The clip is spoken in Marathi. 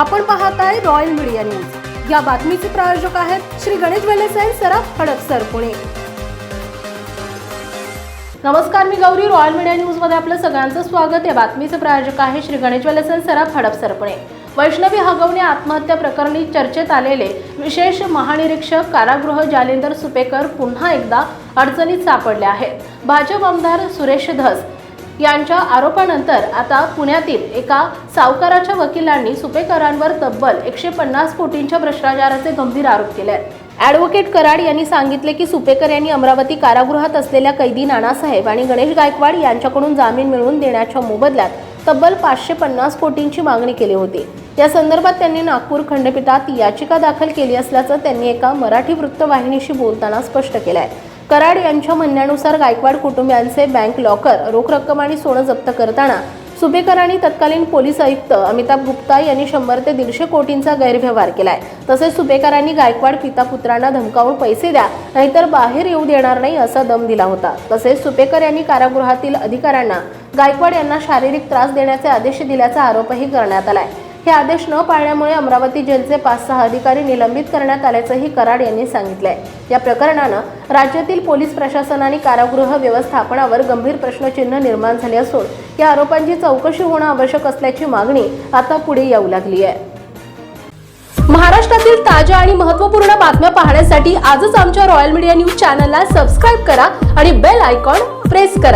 आपण पाहत आहे रॉयल मीडिया न्यूज या बातमीचे प्रायोजक आहेत श्री गणेश वेलेसाई अँड सराफ हडपसर पुणे. नमस्कार मी गौरी. रॉयल मीडिया न्यूजमध्ये आपलं सगळ्यांचं स्वागत. या बातमीचे प्रायोजक आहे श्री गणेश वेलेसन सराफ हडपसर पुणे. वैष्णवी हगवणे आत्महत्या प्रकरणी चर्चेत आलेले विशेष महानिरीक्षक कारागृह जालिंदर सुपेकर पुन्हा एकदा अडचणीत सापडले आहेत. भाजप आमदार सुरेश धस यांच्या आरोपानंतर आता पुण्यातील एका सावकाराच्या वकिलांनी सुपेकरांवर तब्बल एकशे पन्नास कोटींच्या भ्रष्टाचाराचे गंभीर आरोप केले आहेत. ॲडव्होकेट कराड यांनी सांगितले की सुपेकर यांनी अमरावती कारागृहात असलेल्या कैदी नानासाहेब आणि गणेश गायकवाड यांच्याकडून जामीन मिळवून देण्याच्या मोबदल्यात तब्बल पाचशे पन्नास कोटींची मागणी केली होती. या संदर्भात त्यांनी नागपूर खंडपीठात याचिका दाखल केली असल्याचं त्यांनी एका मराठी वृत्तवाहिनीशी बोलताना स्पष्ट केलं आहे कराड यांच्या म्हणण्यानुसार गायकवाड कुटुंबियांचे बँक लॉकर रोख रक्कम आणि सोनं जप्त करताना सुपेकर आणि तत्कालीन पोलीस आयुक्त अमिताभ गुप्ता यांनी शंभर ते दीडशे कोटींचा गैरव्यवहार केलाय. तसेच सुपेकरांनी गायकवाड पिता पुत्रांना धमकावून पैसे द्या नाहीतर बाहेर येऊ देणार नाही असा दम दिला होता. तसेच सुपेकर यांनी कारागृहातील अधिकाऱ्यांना गायकवाड यांना शारीरिक त्रास देण्याचे आदेश दिल्याचा आरोपही करण्यात आलाय. हे आदेश न पाळण्यामुळे अमरावती जेलचे पाच सहा अधिकारी निलंबित करण्यात आल्याचंही कराड यांनी सांगितलंय. या प्रकरणानं राज्यातील पोलीस प्रशासन आणि कारागृह व्यवस्थापनावर गंभीर प्रश्नचिन्ह निर्माण झाले असून या आरोपांची चौकशी होणं आवश्यक असल्याची मागणी आता पुढे येऊ लागली आहे महाराष्ट्रातील ताज्या आणि महत्त्वपूर्ण बातम्या पाहण्यासाठी आजच आमच्या रॉयल मीडिया न्यूज चॅनलला सबस्क्राईब करा आणि बेल आयकॉन प्रेस करा.